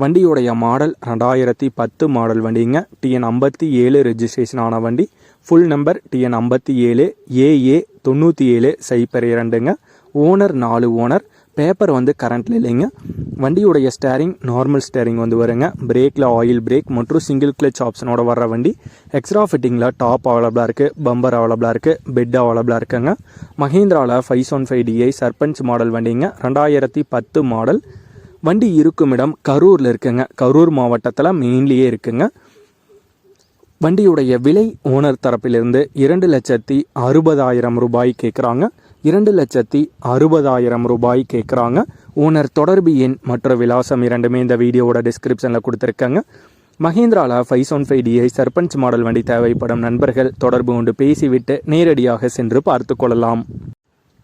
வண்டியுடைய மாடல் ரெண்டாயிரத்தி பத்து மாடல் வண்டிங்க. டிஎன் ஐம்பத்தி ஏழு ரெஜிஸ்ட்ரேஷன் ஆன வண்டி. ஃபுல் நம்பர் டிஎன் ஐம்பத்தி ஏழு ஏஏ தொண்ணூற்றி ஏழு சைப்பர் இரண்டுங்க. ஓனர் நாலு ஓனர் பேப்பர் வந்து கரண்ட்டில் இல்லைங்க. வண்டியுடைய ஸ்டேரிங் நார்மல் ஸ்டேரிங் வந்து வருங்க. பிரேக்கில் ஆயில் பிரேக் மற்றும் சிங்கிள் கிளச் ஆப்ஷனோட வர்ற வண்டி. எக்ஸ்ட்ரா ஃபிட்டிங்கில் டாப் அவைலபிளாக இருக்குது பம்பர் அவைலபிளாக இருக்குது பெட் அவைலபிளாக இருக்குங்க. மஹேந்திராவில் five one five DI Sarpanch model வண்டிங்க. ரெண்டாயிரத்தி பத்து மாடல் வண்டி இருக்கும் இடம் கரூரில் இருக்குங்க. கரூர் மாவட்டத்தில் மெயின்லேயே இருக்குங்க. வண்டியுடைய விலை ஓனர் தரப்பிலிருந்து இரண்டு லட்சத்தி அறுபதாயிரம் ரூபாய் கேட்குறாங்க இரண்டு லட்சத்தி அறுபதாயிரம் ரூபாய் கேட்குறாங்க ஓனர் தொடர்பு எண் மற்ற விலாசம் இரண்டுமே இந்த வீடியோவோட டிஸ்கிரிப்ஷனில் கொடுத்துருக்காங்க. மஹேந்திராவில் five one five DI Sarpanch model வண்டி தேவைப்படும் நண்பர்கள் தொடர்பு கொண்டு பேசிவிட்டு நேரடியாக சென்று பார்த்து கொள்ளலாம்.